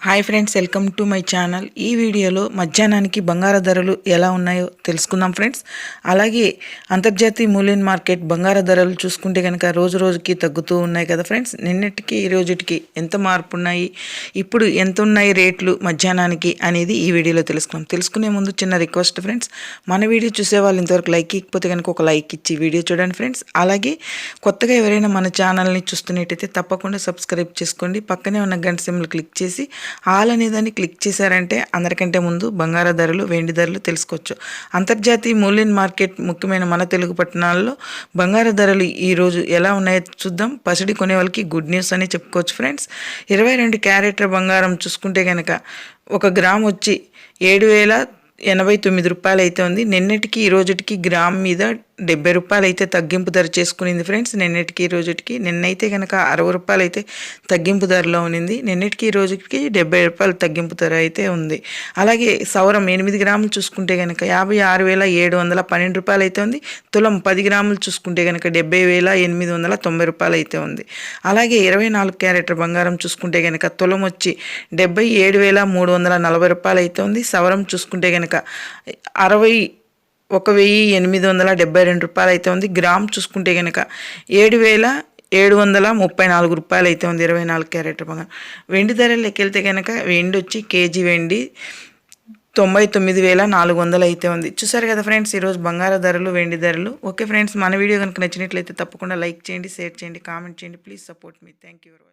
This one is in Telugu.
Hi friends welcome to my channel ఈ వీడియోలో మధ్యాహ్నానికి బంగార ధరలు ఎలా ఉన్నాయో తెలుసుకుందాం ఫ్రెండ్స్ అలాగే అంతర్జాతీయ మూల్యం మార్కెట్ బంగార ధరలు చూసుకుంటే కనుక రోజు రోజుకి తగ్గుతూ ఉన్నాయి కదా ఫ్రెండ్స్ నిన్నటికి ఈ రోజుటికి ఎంత మార్పు ఉన్నాయి? ఇప్పుడు ఎంత ఉన్నాయి రేట్లు మధ్యాహ్నానికి అనేది ఈ వీడియోలో తెలుసుకుందాం. తెలుసుకునే ముందు చిన్న రిక్వెస్ట్ ఫ్రెండ్స్ మన వీడియో చూసే వాళ్ళు ఇంతవరకు లైక్ ఇకపోతే కనుక ఒక లైక్ ఇచ్చి వీడియో చూడండి ఫ్రెండ్స్ అలాగే కొత్తగా ఎవరైనా మన ఛానల్ని చూస్తున్నట్టయితే తప్పకుండా సబ్స్క్రైబ్ చేసుకోండి. పక్కనే ఉన్న గంట సిమ్లు క్లిక్ చేసి ఆల్ అనేదాన్ని క్లిక్ చేశారంటే అందరికంటే ముందు బంగార ధరలు వెండి ధరలు తెలుసుకోవచ్చు. అంతర్జాతీయ మూల్యం మార్కెట్ ముఖ్యమైన మన తెలుగు పట్టణాల్లో బంగార ధరలు ఈరోజు ఎలా ఉన్నాయో చూద్దాం. పసిడి కొనే వాళ్ళకి గుడ్ న్యూస్ అని చెప్పుకోవచ్చు ఫ్రెండ్స్. ఇరవై రెండు క్యారెట్ల బంగారం చూసుకుంటే కనుక ఒక గ్రామ్ వచ్చి ఏడు వేల ఎనభై తొమ్మిది రూపాయలు అయితే ఉంది. నిన్నటికి ఈ రోజుటికి గ్రామ్ మీద డెబ్బై రూపాయలు అయితే తగ్గింపు ధర చేసుకునింది ఫ్రెండ్స్. నిన్నటికి రోజుకి నిన్నైతే కనుక అరవై రూపాయలు అయితే తగ్గింపు ధరలో ఉన్నింది. నిన్నటికి రోజుకి డెబ్బై రూపాయలు తగ్గింపు ధర అయితే ఉంది. అలాగే సౌరం ఎనిమిది గ్రాములు చూసుకుంటే కనుక యాభై ఆరు వేల ఏడు వందల పన్నెండు రూపాయలు అయితే ఉంది. తులం పది గ్రాములు చూసుకుంటే కనుక డెబ్బై వేల ఎనిమిది వందల తొంభై రూపాయలు అయితే ఉంది. అలాగే ఇరవై నాలుగు క్యారెట్ బంగారం చూసుకుంటే కనుక తులం వచ్చి డెబ్బై ఏడు వేల మూడు వందల నలభై రూపాయలు అయితే ఉంది. సవరం చూసుకుంటే కనుక అరవై ఒక వెయ్యి ఎనిమిది వందల డెబ్బై రెండు రూపాయలు అయితే ఉంది. గ్రామ్ చూసుకుంటే కనుక ఏడు వేల ఏడు వందల ముప్పై నాలుగు రూపాయలు అయితే ఉంది. ఇరవై నాలుగు క్యారెట్ బంగారం వెండి ధరలు లెక్కెళ్తే కనుక వెండి వచ్చి కేజీ వెండి తొంభై తొమ్మిది వేల నాలుగు వందలు అయితే ఉంది. చూసారు కదా ఫ్రెండ్స్ ఈరోజు బంగార ధరలు వెండి ధరలు. ఓకే ఫ్రెండ్స్ మన వీడియో కనుక నచ్చినట్లయితే తప్పకుండా లైక్ చేయండి షేర్ చేయండి కామెంట్ చేయండి. Please support me. Thank you very much